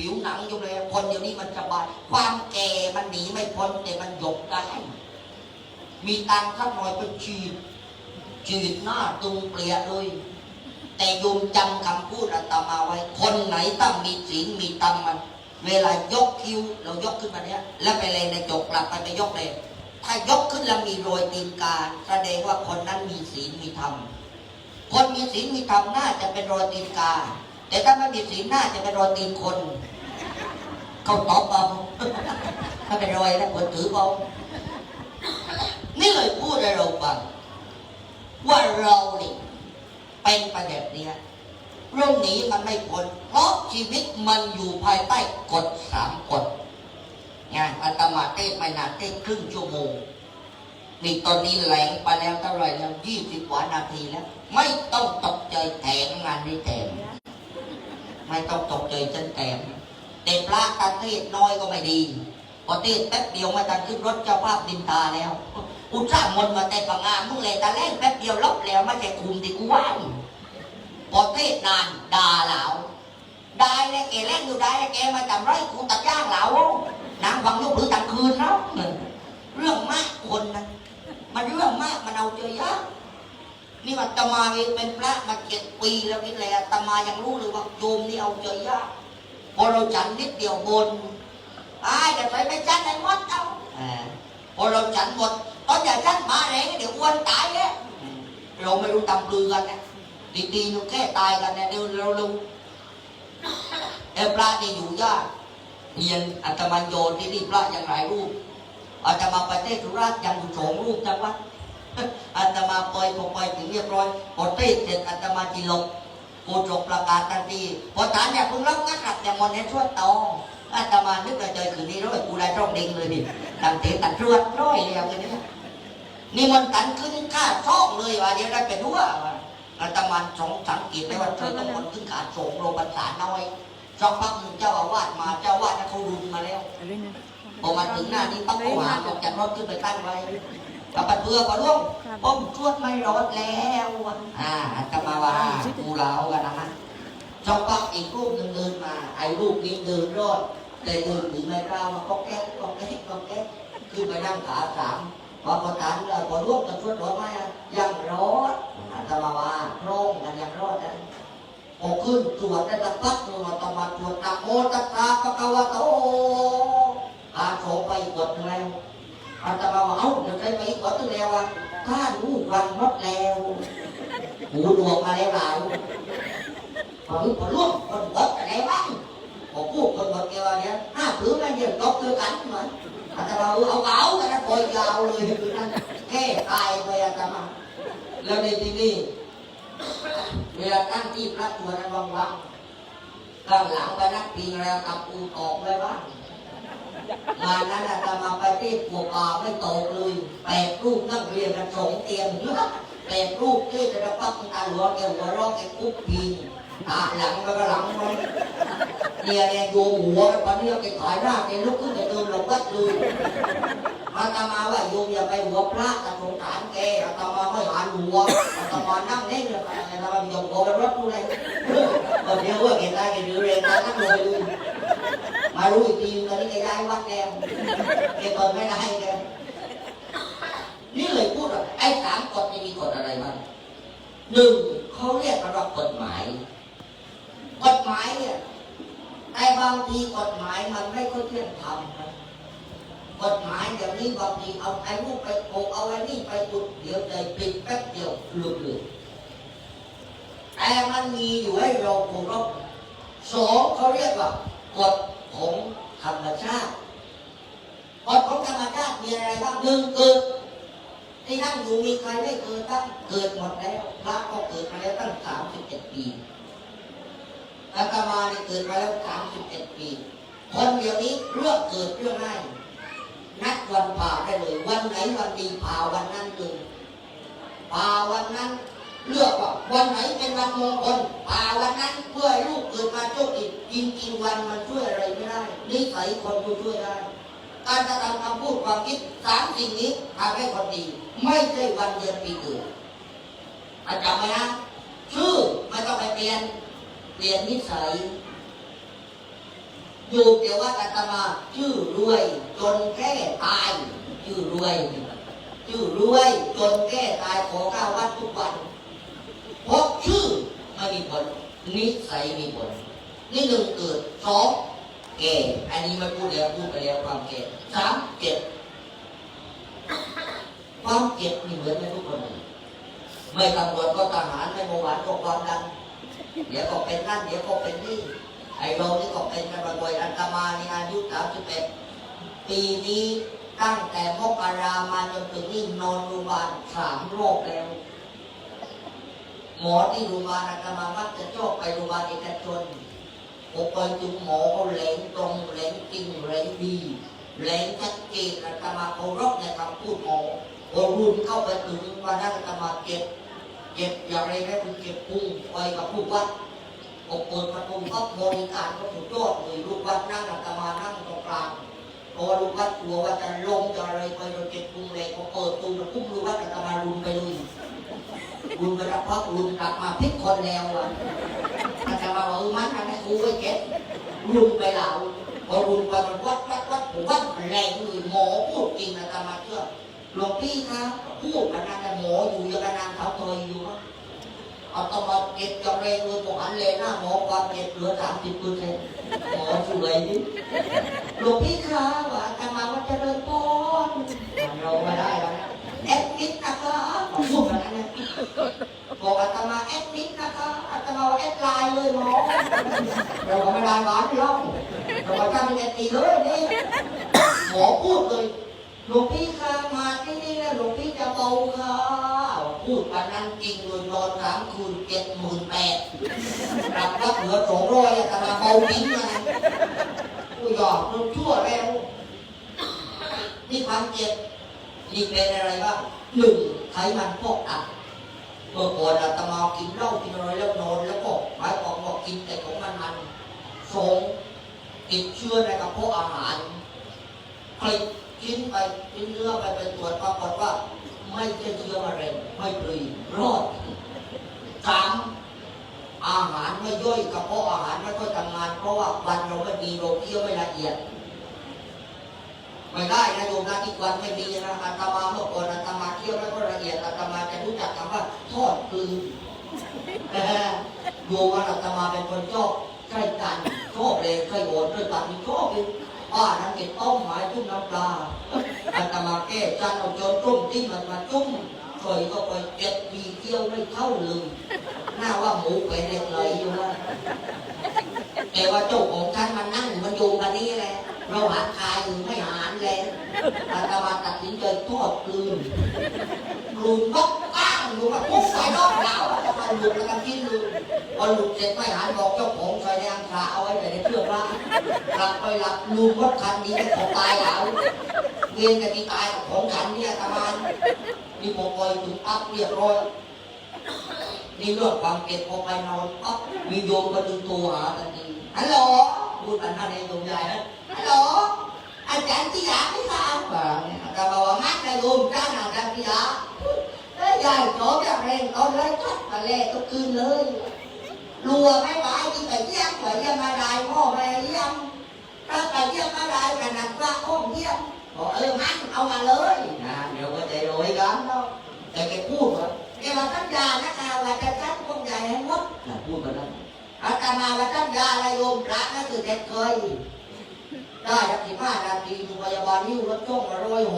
ผิวหนังอยู่เลยคนเดี๋ยวนี้มันสบายความแก่มันหนีไม่พ้นแต่มันหยกได้ มีตังค์ข้าหน่อยไปฉีดฉีดหน้าตุงเปลี่ยเลย แต่โยมจำคำพูดอาตมาไว้ คนไหนต้องมีศีลมีธรรมมัน เวลายกคิ้วเรายกขึ้นมาเนี้ย แล้วไปเลยในจกกลับไปไปยกเลย ถ้ายกขึ้นแล้วมีรอยตีนกาแสดงว่าคนนั้นมีศีลมีธรรมคนมีศีลมีธรรมน่าจะเป็นรอยตีนกา แต่ถ้าไม่มีศีลน่าจะเป็นรอยตีนคน เขาตอบเอาถ้าเป็นรอยแล้วคนถือเอานี่เลยพูดให้เราฟังว่าเรานี่เป็นประเด็นเนี้ยเรื่องนี้มันไม่พ้นเพราะชีวิตมันอยู่ภายใต้กฎสามกฎไงอาตมาเต้ไม่นาเต้ครึ่งชั่วโมงนี่ตอนนี้แหลงไปแล้วเท่าไรแล้วยี่สิบกว่านาทีแล้ว ไม่ต้องตกใจแถมงานนี้แถม ไม่ต้องตกใจฉันแถมแต่พระการเทศน้อยก็ไม่ดีพอเทศแป๊บเดียวมาทันขึ้นรถเจ้าภาพดินตาแล้วอุตส่าห์มนมาแต่ปังงานมึงเลยตาแรกแป๊บเดียวลบแล้วไม่ใช่คุมที่กูว่างพอเทศนานด่าเหลาได้เลยแกเล่นอยู่ได้เลยแกมาจำไรกูตัดย่างเหลานางฟังยกหรือตังคืนแล้วเรื่องมากคนนะมันเรื่องมากมันเอาเจอยาก นี่ว่าตมาเองเป็นพระมาเจ็ดปีแล้วนี่แหละตมายังรู้เลยว่าโยมนี่เอาเจอยากพอเราฉันนิดเดียวบนไอ้จะใส่ไปจันในวัดเอาอ่าพอเราฉันหมดตอนอย่าฉันมาแรงเดี๋ยวอ้วนตายแล้วเราไม่รู้ตำปลือกันนะดีๆนูแค่ตายกันนะเดี๋ยวเราเราเออพระนี่อยู่ยากเรียนอัตมันโยนที่นี่พระยังหลายรูปอาตมาไปเทศสุราษฎร์ยังอยู่สองรูปจังหวัด อาตมาปล่อยพอปล่อยถึงเรียบร้อยพอเทศเสร็จอาตมาจีลงกูจบประกาศทันทีพอฐานเนี่ยเพิ่งรับงัดหลักแต่มอนในช่วยตองอาตมานึกในใจคืนนี้ร้อยกูได้ช่องเด้งเลยนี่ตั้งเตะตัดรวดร้อยแล้วกันเนี่ยนี่มันตันขึ้นค่าช่องเลยว่าเดี๋ยวได้เป็นหัวว่าอาตมาสองสังเกตได้ว่าเธอต้องมันขึ้นขาส่งโรงพยาบาลน้อยสักพักหนึ่งเจ้าอาวาสมาเจ้าอาวาสน่ะเขารุนมาแล้วพอมาถึงหน้านี้ปั๊บก็หาออกจากรถขึ้นไปตั้งไว้ กับปัดเพื่อก็ล่วงป้อมชวดไม่รอดแล้วอ่าอาตมาว่ากูเล่ากันนะฮะสักพักอีกรูปหนึ่งเดินมาไอ้รูปนี้เดินรอดแต่เดินถึงไม่กล้ามาก็แก๊กก็แก๊กก็แก๊กขึ้นไปนั่งขาสามพอประธานเราพอร่วมกันชวดรถไหมอะยังรอดอาตมาว่าโร่งกันยังรอดนะพอขึ้นตรวจได้สักพักหนึ่งอาตมาตรวจนะโมตัสสะปะคะวะโตอาโฉไปกดแล้ว อาตมาว่าเอ้าเดี๋ยวใครไปกดตึงแล้วอะข้ารู้วันมดแล้วหูดวงมาแล้วเรายพอรู้พอรู้คนกดอะไรบ้างพอพูดคนกดเกี่ยวเนี่ยห้าผืนนั่นเดียวกดคือกันเหมือนอาตมาเอาเอาก๋ากันนะปอยยาวเลยคือนั่นแค่ตายไปอาตมาแล้วในที่นี้เวลาตั้งที่พระตัวนั้นว่างๆข้งหลังไปนักปีแล้วกับอูตอกไว้บ้าง งานนั้นอาตมาไปที่ปวกป่าไม่ตกเลยแปดรูปนั่งเรียนกันสองเตียงแปดรูปที่จะรับปักตาหัวแกหัวรอกแกคุกพีตาหลังแล้วก็หลังมันเนี่ยเนี่ยโยหัวตอนนี้แกขายหน้าแกลุกขึ้นแกเดินลงวัดเลยอาตมาว่าโยมอย่าไปหัวพระกระสงสารแกอาตมาไม่หันหัวอาตมานั่งเล่นเลยอาตมาโยมหัวไปรถดูเลยตอนเดียวว่าแกตายแกดื้อเรงตายทั้งเลยเลย มารู้อีกทีตอนนี้แกย้ายวัดแล้วแกเปิดไม่ได้แกนี่เลยพูดว่าไอ้สามกฎนี่มีกฎอะไรบ้างหนึ่งเขาเรียกกันว่ากฎหมาย กฎหมายเนี่ยแต่บางทีกฎหมายมันไม่ค่อยเที่ยงธรรมนะกฎหมายเดี๋ยวนี้บางทีเอาไอ้นู่นไปโกงเอาไอ้นี่ไปจุดเดี๋ยวใจปิดแป๊บเดียวหลุดเลยแต่มันมีอยู่ให้เราเคารพสองเขาเรียกว่ากฎ ของธรรมชาติกฎของธรรมชาติมีอะไรบ้างหนึ่งเกิดที่นั่งอยู่มีใครไม่เกิดบ้งเกิดหมดแล้วพระก็เกิดมาแล้วตั้งสามสิบเอ็ดปีอาตมาเนี่ยเกิดมาแล้วสามสิบเอ็ดปี คนเดียวนี้เรื่องเกิดเรื่องง่ายนัดวันผ่าได้เลย วันไหนวันดีผ่าวันนั้นเลยผ่าวันนั้น เลือกว่าวันไหนเป็นวันมงคลผ่าวันนั้นเพื่อให้ลูกเกิดมาโชคดีจริงๆวันมันช่วยอะไรไม่ได้นิสัยคนก็ช่วยได้ การกระทำคำพูดความคิดสามสิ่งนี้ทำให้คนดี ไม่ใช่วันเดือนปีเกิดอาจารย์ไหมนะชื่อไม่ต้องไปเปลี่ยนเปลี่ยนนิสัยอยู่เดี๋ยวว่าอาตมาชื่อรวย จนแค่ตายชื่อรวยชื่อรวย จนแค่ตายขอข้าววัดทุกวัน พราะชื่อไม่มีผลนิสัยมีผลนี่หนึ่งเกิดสองแก่อันนี้ไม่พูดแล้วพูดไปแล้วความแก่สามเจ็บความเจ็บนี่เหมือนกันทุกคนเลยไม่ตำรวจก็ทหารไม่เบาหวานก็ความดันเดี๋ยวก็เป็นนั่นเดี๋ยวก็เป็นนี่ไอ้เรานี่ก็เป็นกันบ่อยอันตมาในอายุ31ปีนี้ตั้งแต่มกรามาจนถึงนี่นอนโรงพยาบาลสามโรคแล้ว หมอที่โรงพยาบาลอาตมามักจะชอบไปโรงพยาบาลเอกชนผมไปถึงหมอเขาแหลงตรงแหลงจริงแหลงดีแหลงชัดเจนอาตมาเคารพในคำพูดหมอพอรุ่นเข้าไปถึงวันนั้นอาตมาเจ็บเจ็บอย่างไรนะคุณเจ็บพุ่งไปกับผู้วัดผมเปิดประตูก็บริการก็สุดยอดเลยลูกวัดนั่งอาตมานั่งตรงกลางเพราะว่าลูกวัดกลัวว่าจะลงจะอะไรไปเราเจ็บพุ่งเลยพอเปิดประตูมันพุ่งลูกวัดอาตมารุนไปเลย รุนรับพักรุนกลับมาพิกคนแล้วอะอาตมาบอกเออมันทำให้กูไปเจ็บรุนไปเหล่าพอรุนไปมันวัดวัดวัดผมวัดแรงเลยหมอพูดจริงอาตมาเชื่อหลวงพี่ครับพูดกันนานหมออยู่ยังกันนานเขาเคยอยู่ครับเอาต้องมาเก็บกับเรงเลยบอกอันเลยหน้าหมอความเก็บเหลือสามสิบเปอร์เซ็นต์หมอช่วยดิหลวงพี่คะว่าอาตมาว่าจะเดินพรเราไม่ได้แล้วนะแอดมิดนะคะพูดแบอกอาตมาแอดมิดนะคะอาตมาแอดไลน์เลยหมอเราก็ไม่ได้หวานหรอกเราก็จำเป็นแอดตีเลยนี่หมอพูดเลยหลวงพี่คะมาที่นี่แล้วหลวงพี่จะเบาค่ะพูดกันนั้นจริงเลยนอนสามคืนเจ็ดหมื่นแปดกลับรับเหลือสองร้อยแต่มาเบาดิ้งนะกูหยอกมึงชั่วแล้วนี่ความเจ็บนี่เป็นอะไรบ้างหนึ่งไขมันพอกตับ เมื่อก่อนอาตมากินเหล้ากินอะไรแล้วนอนแล้วก็หมายความว่ากินแต่ของมันมันสงติดเชื้อในกระเพาะอาหารผลิตชิ้นไปชิ้นเนื้อไปไปตรวจปรากฏว่า ไม่ใช่เชื้อมะเร็งไม่ปรีรอดสามอาหารไม่ย่อยกระเพาะอาหารไม่ค่อยทำงาน เพราะว่าวันเราไม่มีเราเคี้ยวไม่ละเอียด ไม่ได้นะโยมนะอีกวันไม่มีนะอาตมาเมื่อก่อนอาตมาเที่ยวแล้วก็ละเอียดอาตมาจะรู้จักคำว่าทอดกลืนโยมว่าอาตมาเป็นคนชอบใกล้กันชอบเลยใกล้โอนใกล้ตันชอบเลยป้านั่งกินต้มหมายจุ่มน้ำปลาอาตมาแก้จานเอาโจนต้มที่มันมาจุ่ม เคยก็ไปเจ็ดปีเที่ยวไม่เข้าลืมหน้าว่าหมูไปเล็กเลยอยู่ว่าแต่ว่าเจ้าของฉันมันนั่งมันอยู่กันนี้แหละเราหาคายอยู่ไม่หารแล้วอาตมาตัดสินใจทอดกลืนกลืนบักก้างอยู่มาปุ๊บใส่รอบแล้วอาตมาหลุดแล้วก็กินลืมพอหลุดเสร็จไม่หารบอกเจ้าของใส่แดงขาเอาไว้ในเครื่องร้านหลับไปหลับลืมว่าคันนี้เป็นของตายแล้วเวียนกันที่ตายของฉันเนี่ยตะมัน นี่ผมปล่อยถึงปั๊บเรียบร้อยนี่เรื่องความเก็บพอไปนอนปั๊บมีโยมก็ดึงตัวหาทันทีฮัลโหลพูดอันนั้นเองใหญ่นะฮัลโหลอาจารย์ที่ยาไม่ทราบว่าแต่บอกว่ามัดนะโยมจ้างอาจารย์ที่ยาเอ้ยยายจบอย่างแรงตอนเลยชัดมาเลก็คืนเลยรัวไม่ไหวที่ไปเยี่ยมไปเยี่ยมมาได้พ่อแม่เยี่ยมถ้าไปเยี่ยมมาได้ขนาดว่าห้องเยี่ยมบอกเออมันเอามาเลยนะเดี๋ยวก็จะโรยกันเนาะแต่แกพูด ว่าแกว่าตั้งยานะคะว่าจะจัดพวกใหญ่ให้หมดนะพูดมาแล้วอาตมาว่าตั้งยาอะไรโยมพระนั่นคือแกเคยได้สักสิบห้านาทีอยู่พยาบาลนิ้วรถจ้องมาร้อยโห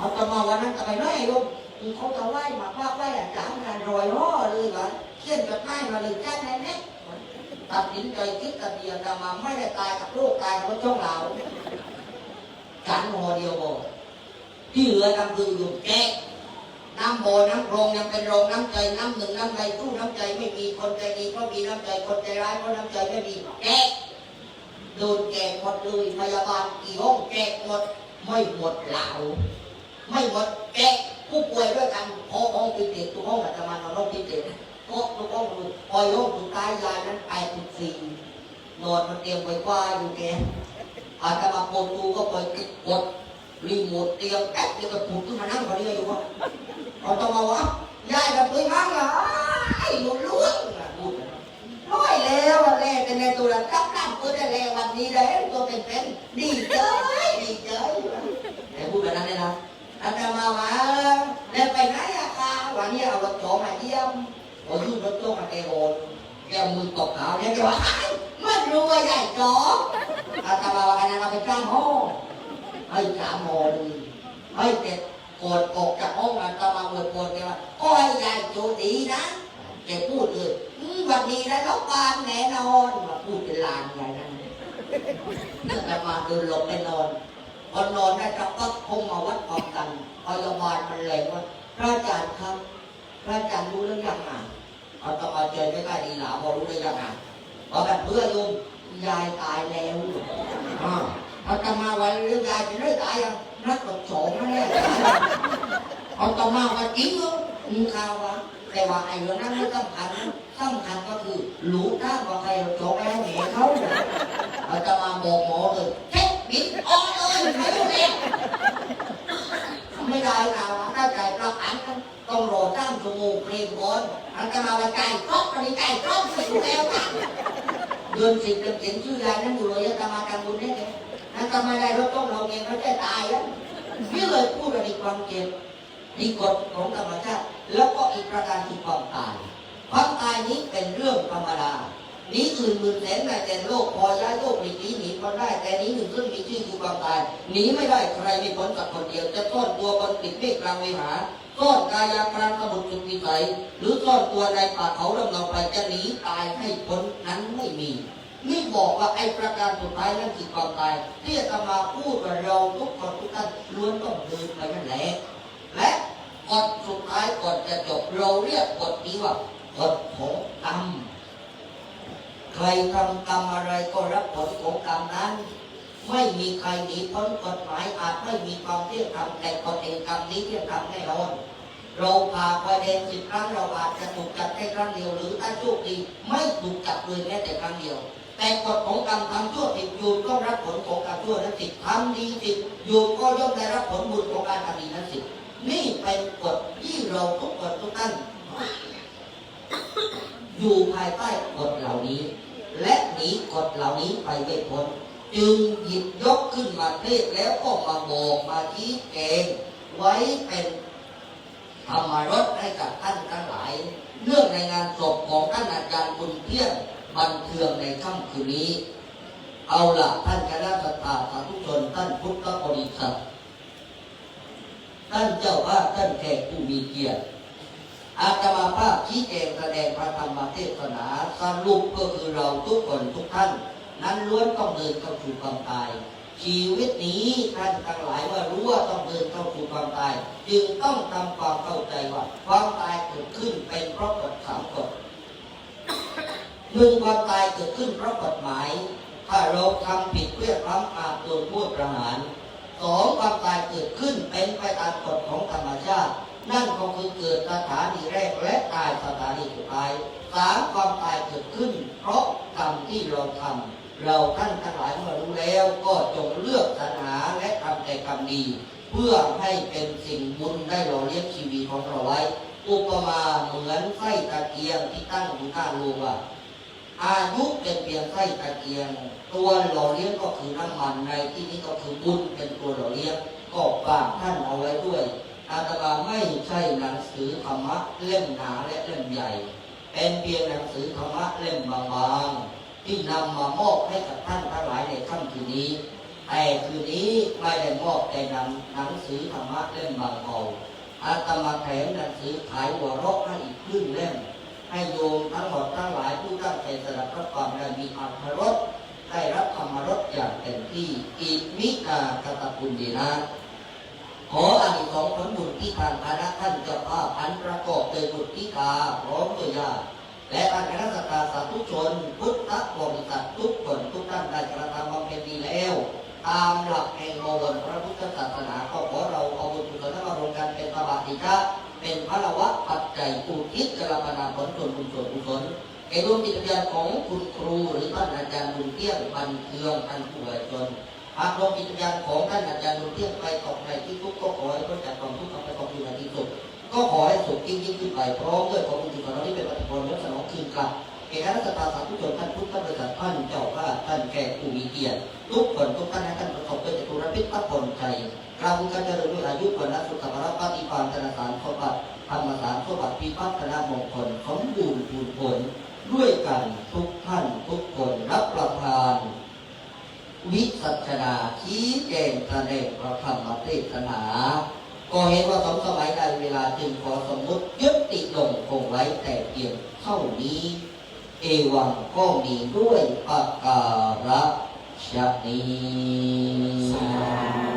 อาตมาวันนั้นทำไมน้อยโยมคือเขาจะไหว้มาว่าไหว้อาจารย์กันรอยห่อเลยวะเขียนจดหมายมาเลยแค่ไหนเนี่ยตัดสินใจคิดกันเดียวแต่มาไม่ได้ตายกับโรคตายกับช่องเราฉันหัวเดียวบอกที่เหลือทำคืออยู่แก้ น้ำโบน้ำโรงยังเป็นโรงน้ำใจน้ำหนึ่งน้ำใจตู้น้ำใจไม่มีคนใจดีก็มีน้ำใจคนใจร้ายก็น้ำใจไม่มีแกโดนแกหมดเลยพยาบาลกี่ห้องแกหมดไม่หมดเหล่าไม่หมดแกผู้ป่วยด้วยกันพอห้องพิเศษตัวห้องอาตมาเราห้องพิเศษก็ลูกก็รู้พอยโยกสุดท้ายยายนั้นแปดสิบสี่นอนมันเตรียมไว้กว่าอยู่แกอาจจะมาปนตูก็ไปติดกด รีโมทเตียมแป๊บเดียวก็ผุดขึ้นมานั่งพอดีอยู่ว่าเอาต้องมาวะยายกับตัวมั่งเหรอไอ้หลุดล้วงพูดร้อยแล้วอะแรกแต่ในตัวละครับครับเพื่อได้แรงวันนี้ได้ตัวเป็นเป็นๆดีใจดีใจแต่พูดแบบนั้นเลยนะอาตมาว่าแล้วไปไหนอะคะวันนี้เอารถโจมาเยี่ยมโอ้ยรถโจมาเกโอนแกมือตกขาวเนี่ยแกว่าอ้ายมันรู้ว่าใหญ่จ๋ออาตมาว่าอันนั้นเราไปจ้างห้อง ให้สามโมงให้เด็กโกรธออกจากห้องอาตมาเวดโกรธแกว่าก็ให้ใหญ่โจดีนะแกพูดเลยอืมวันนี้นะรับบานแน่นอนมาพูดเป็นลางใหญ่นั่นแล้วมาเดินหลบไปนอนพอนอนได้สักพักคงมาวัดความดันพยาบาลมันแรงว่าพระอาจารย์ครับ พระอาจารย์รู้เรื่องยังไงเอาตมาเจอไม่ได้ดีหนาพอรู้ได้ยังไงพอกแบบเพื่อนลุงยายตายแล้วอ่า เอาตมาวันเรื่องยายจะได้ตายยังนักตกโฉมไม่แน่เอาตมาวันจริงเหรอมีข่าววะแต่ว่าไอ้เรื่องนั้นไม่สำคัญสำคัญก็คือรู้ได้ว่าใครโจกแล้วเหนีเขาเนี่ยเราจะมาบอกหมอเลยเช็คบิดออนเลยไม่รู้เองไม่ได้นะถ้าใจายประกันต้องรอตั้งชั่วโมงเพลงก่อนอันจะมาไปไก่ครอบไปไก่ครอบไปอยู่แล้วกันเดือนสิบเดือนเขียนชื่อยายนั้นอยู่เลยจะมาทำบุญได้ไงนั่นก็ไม่ได้รถต้องเราเองเขาจะตายแล้วนี่เลยพูดอะไรความเจ็บนี่กฎของธรรมชาติแล้วก็อีกประการคือความตาย ความตายนี้เป็นเรื่องธรรมดานี้อื่นหมื่นแสนแต่แต่โลกพอย้ายโลกหลีหนีหนีก็ได้ แต่นี้หนึ่งซึ่งมีชื่อคือความตายหนีไม่ได้ใครไม่พ้นจากคนเดียวจะซ่อนตัวบนปิดเมฆกลางวิหารซ่อนกายากลางสมุทรสุดวิสัยหรือซ่อนตัวในป่าเขาลำเนาไปจะหนีตายให้พ้นนั้นไม่มี นี่บอกว่าไอ้ประการสุดท้ายนั่นคือความตาย ที่จะมาพูดว่าเราทุกคนทุกท่านล้วนต้องเดินไปนั่นแหละและกฎสุดท้ายก่อนจะจบเราเรียกกฎนี้ว่ากฎของกรรมใครทำกรรมอะไรก็รับผลของกรรมนั้น ไม่มีใครหนีพ้นกฎหมายอาจไม่มีความเที่ยงธรรมแต่กฎแห่งกรรมนี้เที่ยงธรรมแน่นอน เราพาไปเดนสิบครั้งเราอาจจะถูกจับแค่ครั้งเดียว หรือถ้าโชคดีไม่ถูกจับเลยแม้แต่ครั้งเดียว แต่กฎของกรรมทำชั่วสิบโยูมต้องรับผลของกรรมชั่วนั้นสิทำดีสิบโยูมก็ย่อมได้รับผลบุญของการทำดีนั้นสินี่เป็นกฎที่เราทุกคนทุกท่านอยู่ภายใต้กฎเหล่านี้ และหนีกฎเหล่านี้ไปไม่พ้นจึงหยิบยกขึ้นมาเทศแล้วก็มาบอกมาชี้แจงไว้เป็น ธรรมรสให้กับท่านทั้งหลายเนื่องในงานศพของท่านอาจารย์บุญเที่ยงบันเทืองในค่ำคืนนี้ เอาละท่านคณะสัตยาสาธุชนท่านพุทธบริษัทท่านเจ้าภาพท่านแขกผู้มีเกียรติอาตมาภาพชี้แจงแสดงพระธรรมเทศนาสรุปก็คือเราทุกคนทุกท่าน นั้นล้วนต้องเดินเข้าสู่ความตาย ชีวิตนี้ท่านทั้งหลายว่ารู้ว่าต้องเดินเข้าสู่ความตาย จึงต้องทำความเข้าใจว่า ความตายเกิดขึ้นเป็นเพราะกฎสามกฎหนึ่งความตายเกิดขึ้นเพราะกฎหมาย ถ้าเราทำผิดเพื่อร้ำอาจโดนโทษประหารสองความตายเกิดขึ้นเป็นไปตามกฎของธรรมชาติ นั่นก็คือเกิดสถานีแรกและตายสถานีสุดท้ายสามความตายเกิดขึ้น เพราะกรรมที่เราทำ เราท่านทั้งหลายเมื่อรู้แล้วก็จงเลือกสรรหาและทำแต่กรรมดี เพื่อให้เป็นสิ่งบุญได้หล่อเลี้ยงชีวิตของเราไว้อุปมาเหมือนไส้ตะเกียงที่ตั้งอยู่ข้างโรงว่าอายุเป็นเพียงไส้ตะเกียง ตัวหล่อเลี้ยงก็คือน้ำมันในที่นี้ก็คือบุญเป็นตัวหล่อเลี้ยงก็ฝากท่านเอาไว้ด้วย อาตมาไม่ใช่หนังสือธรรมะเล่มหนาและเล่มใหญ่ เป็นเพียงหนังสือธรรมะเล่มบางๆ ที่นำมามอบให้กับท่านทั้งหลายในค่ำคืนนี้แต่คืนนี้ไม่ได้มอบแต่นังหนังสือธรรมะเล่มบางเอาอาตมาแถมหนังสือขายหัวเรกให้อีกครึ่งเล่มให้โยมทั้งหมดทั้งหลายผู้ตั้งใจสดับรับฟังและมีอัธรสได้รับธรรมรสอย่างเต็มที่อิมิกากตปุญดีนะขออานิสงส์ผลบุญที่ทางคณะท่านเจ้าภาพอันประกอบโดยบุตรธิกาพร้อมด้วยญาติ และทานคณะสัตยาสาธุชน พุทธบริษัททุกคนทุกท่านได้กระทำบำเพ็ญดีแล้วตามหลักแห่งโมวลพระพุทธศาสนาก็ขอเราเอาบุญกุศลมารวมกันเป็นปฏิดิชาเป็นพระวะปัจจัยอุทิศกระปนาผลส่วนบุญส่วนกุศลแก่ดวงจิตวิญญาณของคุณครูหรือท่านอาจารย์บุญเที่ยงบันเทืองท่านผู้ไหวชนหากดวงจิตวิญญาณของท่านอาจารย์บุญเที่ยงไปตกในที่ทุกข์ก็ขอให้พ้นจากความทุกข์ไปตกอยู่ในที่สุด ก็ขอให้สุขยิ่งยิ่งขึ้นไปพร้อมด้วยความบุญกุศลที่เป็นปฏิผลและสนองคืนกลับแเหตุนั้นสตาสาธุชนท่านทุกท่านบริษัทท่านเจ้าข้าท่านแขกผู้มีเกียรติทุกคนทุกท่านให้ท่านประสบด้วยจตุรพิษพระผลใจกราบุญกันเจริญด้วยอายุวันสุขภาพปฏิปานธนสารสมบัติธรรมสารสมบัติพิพัฒนามงคลสมบูรณ์ผลผลด้วยกันทุกท่านทุกคนรับประทาน วิสัชนาชี้แจงแสดงพระธรรมเทศนา ก็เห็นว่าสมสมัยใดเวลาจึงขอสมมติยุติลงคงไว้แต่เพียงเท่านี้ เอวังก็มีด้วยประการฉนี้